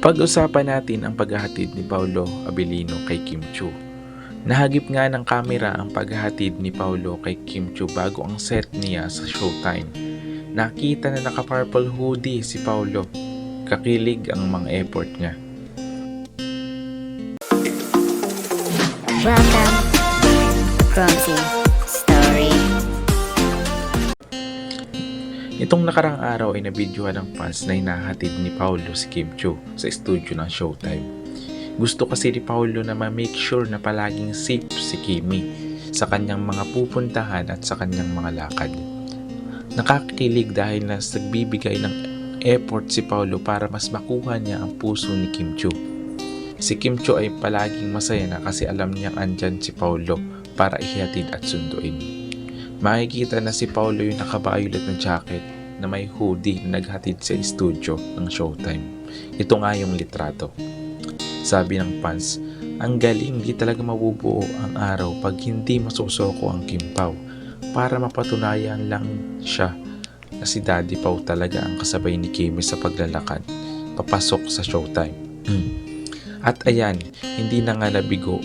Pag-usapan natin ang paghahatid ni Paulo Abilino kay Kim Chu. Nahagip nga ng kamera ang paghahatid ni Paulo kay Kim Chu bago ang set niya sa showtime. Nakita na naka-purple hoodie si Paulo. Kakilig ang mga effort niya. Welcome, Gromsy Itong nakarang araw ay nabidyohan ng fans na hinahatid ni Paulo si Kim Chu sa studio ng Showtime. Gusto kasi ni Paulo na ma-make sure na palaging safe si Kimi sa kanyang mga pupuntahan at sa kanyang mga lakad. Nakakakilig dahil na nagbibigay ng effort si Paulo para mas makuha niya ang puso ni Kim Chu. Si Kim Chu ay palaging masaya na kasi alam niyang andyan si Paulo para ihatid at sunduin. Makikita na si Paulo yung naka-violet na jacket na may hoodie na naghatid sa studio ng Showtime. Ito nga yung litrato. Sabi ng fans, ang galing di talaga mabubuo ang araw pag hindi masusoko ang Kim Pao para mapatunayan lang siya na si Daddy Pao talaga ang kasabay ni Kimi sa paglalakad papasok sa Showtime. At ayan, hindi na nga nabigo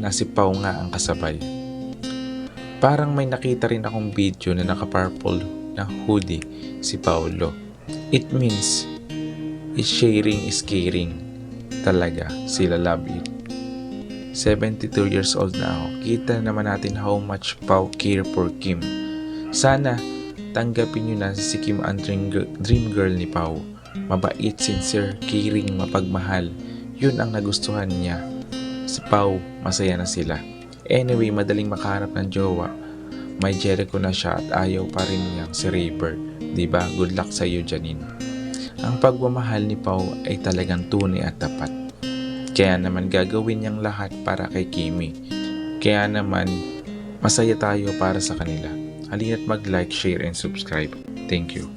na si Pao nga ang kasabay. Parang may nakita rin akong video na naka-purple na hoodie si Paolo. It means is sharing is caring. Talaga, sila love it. 72 years old na ako. Kita naman natin how much Pao care for Kim. Sana tanggapin nyo na si Kim ang dream, gir- dream girl ni Pao. Mabait, sincere, caring, mapagmahal. Yun ang nagustuhan niya. Si Pao, masaya na sila. Anyway, madaling makahanap ng jowa. May Jericho na siya at ayaw pa rin niyang si Raver. Diba? Good luck sa iyo, Janine. Ang pagmamahal ni Pau ay talagang tunay at tapat. Kaya naman gagawin niyang lahat para kay Kimi. Kaya naman masaya tayo para sa kanila. Halina't mag-like, share, and subscribe. Thank you.